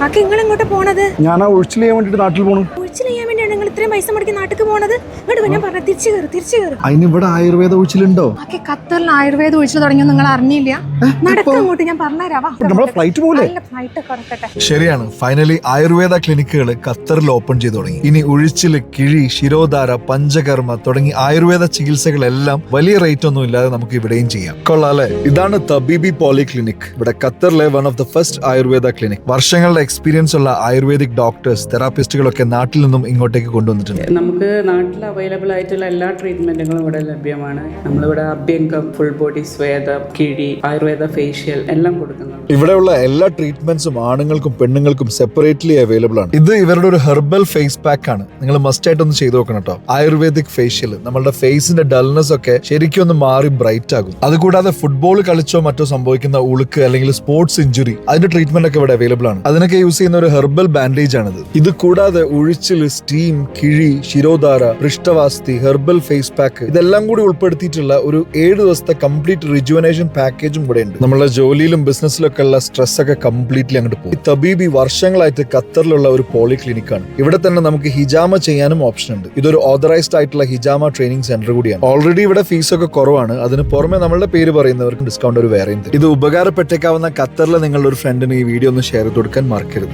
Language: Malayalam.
കാക്ക നിങ്ങൾ എങ്ങോട്ട് പോണത്? ഞാൻ ആ ഒഴിച്ചിൽ ചെയ്യാൻ വേണ്ടിട്ട് നാട്ടിൽ പോണു. ഒഴിച്ചിൽ ചെയ്യാൻ ഇത്രയും പൈസ മുടക്കി നാട്ടിൽ പോണത്? ഞാൻ പറഞ്ഞ തിരിച്ചു കയറി തിരിച്ചു കയറി അതിന് ഇവിടെ ആയുർവേദ ഒഴിച്ചിലുണ്ടോ? കാക്ക ഖത്തറിൽ ആയുർവേദ ഒഴിച്ചിൽ തുടങ്ങിയോ നിങ്ങൾ അറിഞ്ഞില്ല. നടക്ക അങ്ങോട്ട് ഞാൻ പറഞ്ഞുതരാവാ ഫ്ലൈറ്റ് പോലെ ഫ്ലൈറ്റ് കറക്കട്ടെ ശരിയാണ്. ഫൈനലി ആയുർവേദ ക്ലിനിക്കുകൾ ഖത്തറിൽ ഓപ്പൺ ചെയ്തു തുടങ്ങി. ഇനി ഉഴിച്ചിൽ കിഴി ശിരോധാര പഞ്ചകർമ്മ തുടങ്ങി ആയുർവേദ ചികിത്സകളെല്ലാം വലിയ റേറ്റ് ഒന്നും ഇല്ലാതെ നമുക്ക് ഇവിടെയും ചെയ്യാം. കൊള്ളാല്ലേ ഇതാണ് തബീബി പോളി ക്ലിനിക് ഇവിടെ ഖത്തറിലെ one of the first Ayurveda clinic വർഷങ്ങളുടെ എക്സ്പീരിയൻസ് ഉള്ള ആയുർവേദിക് ഡോക്ടേഴ്സ് തെറാപ്പിസ്റ്റുകളൊക്കെ നാട്ടിൽ നിന്നും ഇങ്ങോട്ടേക്ക് കൊണ്ടുവന്നിട്ടുണ്ട് നമുക്ക് നാട്ടിൽ അവൈലബിൾ ആയിട്ടുള്ള എല്ലാ ട്രീറ്റ്മെന്റുകളും ഇവിടെ ലഭ്യമാണ്. നമ്മളിവിടെ അഭ്യംഗം ഫുൾ ബോഡി സ്വേദം കിഴി ആയുർവേദ ഫേഷ്യൽ എല്ലാം കൊടുക്കുന്നുണ്ട്. ഇവിടെയുള്ള എല്ലാ ട്രീറ്റ്മെന്റ്സും ആണുങ്ങൾക്കും പെണ്ണുങ്ങൾക്കും സെപ്പറേറ്റ്ലി അവൈലബിൾ ആണ്. ഇത് ഇവരുടെ ഒരു ഹെർബൽ ഫേസ് പാക്ക് ആണ്. നിങ്ങൾ മസ്റ്റ് ആയിട്ട് ഒന്ന് ചെയ്തു നോക്കണം കേട്ടോ ആയുർവേദിക് ഫേഷ്യൽ നമ്മളുടെ ഫേസിന്റെ ഡൾനെസ് ഒക്കെ ശരിക്കും ഒന്ന് മാറി ബ്രൈറ്റ് ആകും. അതുകൂടാതെ ഫുട്ബോൾ കളിച്ചോ മറ്റോ സംഭവിക്കുന്ന ഉളുക്ക് അല്ലെങ്കിൽ സ്പോർട്സ് ഇഞ്ചുറി അതിന്റെ ട്രീറ്റ്മെന്റ് ഒക്കെ ഇവിടെ അവൈലബിൾ ആണ്. അതിനൊക്കെ യൂസ് ചെയ്യുന്ന ഒരു ഹെർബൽ ബാൻഡേജ് ആണ് ഇത് കൂടാതെ ഉഴിച്ചിൽ സ്റ്റീം കിഴി ശിരോധാര പൃഷ്ഠവാസ്തി ഹെർബൽ ഫേസ് പാക്ക് ഇതെല്ലാം കൂടി ഉൾപ്പെടുത്തിയിട്ടുള്ള ഒരു ഏഴ് ദിവസത്തെ കംപ്ലീറ്റ് റിജുവനേഷൻ പാക്കേജും കൂടെ ഉണ്ട് നമ്മളെ ജോലിയിലും ബിസിനസ്സിലൊക്കെ ഉള്ള സ്ട്രെസ് ഒക്കെ കംപ്ലീറ്റ്ലി അങ്ങോട്ട് പോകും. തബീബി വർഷങ്ങളായിട്ട് ഖത്തറിലുള്ള ഒരു പോളി ക്ലിനിക്കാണ് ഇവിടെ തന്നെ നമുക്ക് ഹിജാമ ചെയ്യാനും ഓപ്ഷൻ ഉണ്ട്. ഇതൊരു ഓതറൈസ്ഡ് ആയിട്ടുള്ള ഹിജാമ ട്രെയിനിങ് സെന്റർ കൂടിയാണ്. ഓൾറെഡി ഇവിടെ ഫീസ് ഒക്കെ കുറവാണ്. അതിന് പുറമെ നമ്മളുടെ പേര് പറയുന്നവർക്ക് ഡിസ്കൗണ്ട് ഒരു തരും ഇത് ഉപകാരപ്പെട്ടേക്കാവുന്ന ഖത്തറിലെ നിങ്ങളുടെ ഒരു ഫ്രണ്ടിന് ഈ വീഡിയോ ഒന്ന് ഷെയർ ചെയ്ത് കൊടുക്കാൻ മറക്കരുത്.